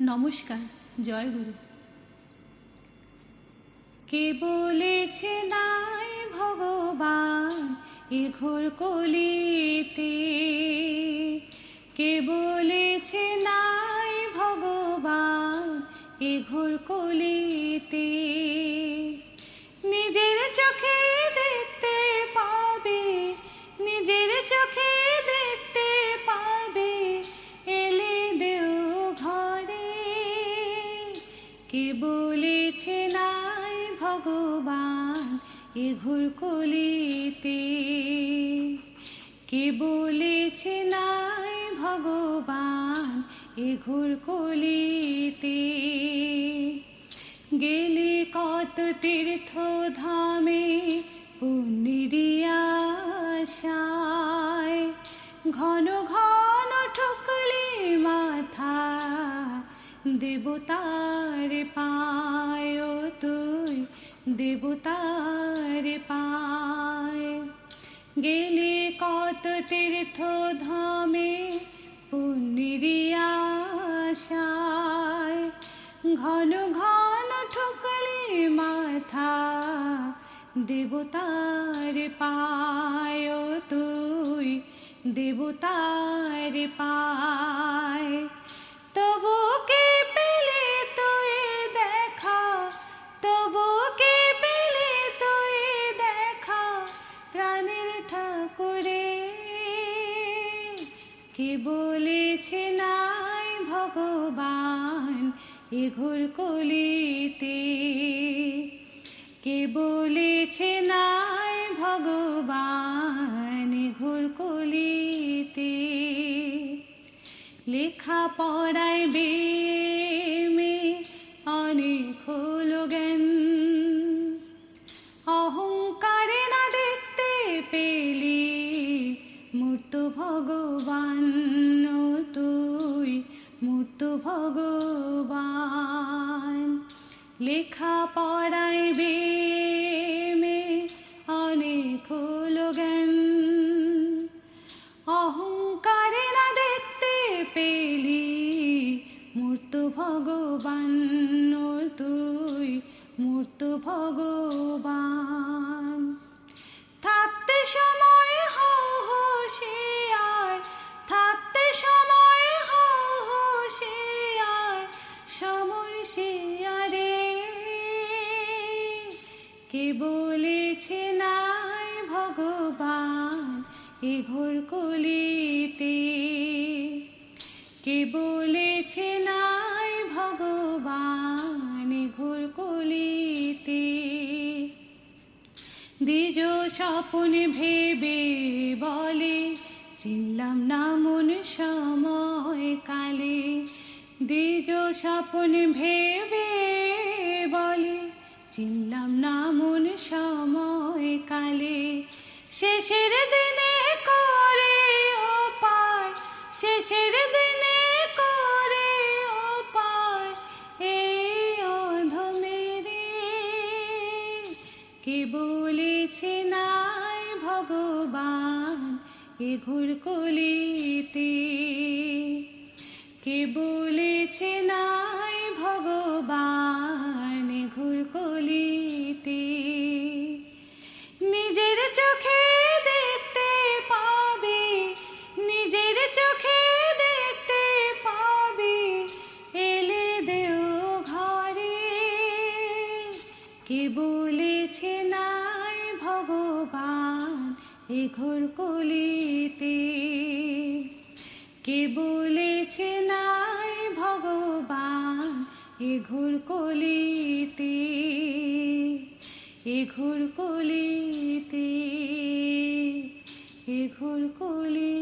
নমস্কার, জয় গুরু। কে বলেছে নাই ভগবান এ ঘোর কলিতে? কে বলেছে নাই ভগবান এ ঘোর কলিতে? নিজের চোখে ভগবান এ ঘোর কলিতে কে বলেছে নাই ভগবান এ ঘোর কলিতে গেলে কত তীর্থ ধামে পুণ্যিরিয়াশায় ঘন ঘন ঠুকলি মাথা দেবতার পায় তুই দেবতার পায়। গেলে কত তীর্থ ধামে পুণ্যিরিয়াশায় ঘন ঘন ঠুকলি মাথা দেবতার পায়। তুই দেবতার পায়। বলেছে, নাই ভগবান এ ঘোর কলিতে কে বলেছে, নাই ভগবান এ ঘোর কলিতে লেখা পড়ায় বেমে লেখা পড়ায় বেমে অনেক হলো জ্ঞান অহংকারে না দেখতে পেলি মূর্ত ভগবান তুই মূর্ত ভগবান। বলেছে, নাই ভগবান এ ঘোর কলিতে কে বলেছে, নাই ভগবান এ ঘোর কলিতে দ্বিজ স্বপন ভেবে বলে, চিনলাম না মন সময় কালে। দ্বিজ স্বপন ভেবে বলে, চিনলাম কে বলেছে নাই ভগবান এ ঘোর কে বলেছে নাই ভগবান ঘোর কলিতে নিজের চোখে দেখতে পাবে, নিজের চোখে দেখতে পাবে, এলে দেও ঘরে। কে বলেছে এ ঘর কলিতে কে বলেছে নাই ভগবান? এ ঘর কলিতে এ ঘর কলিতে এ ঘর কলিতে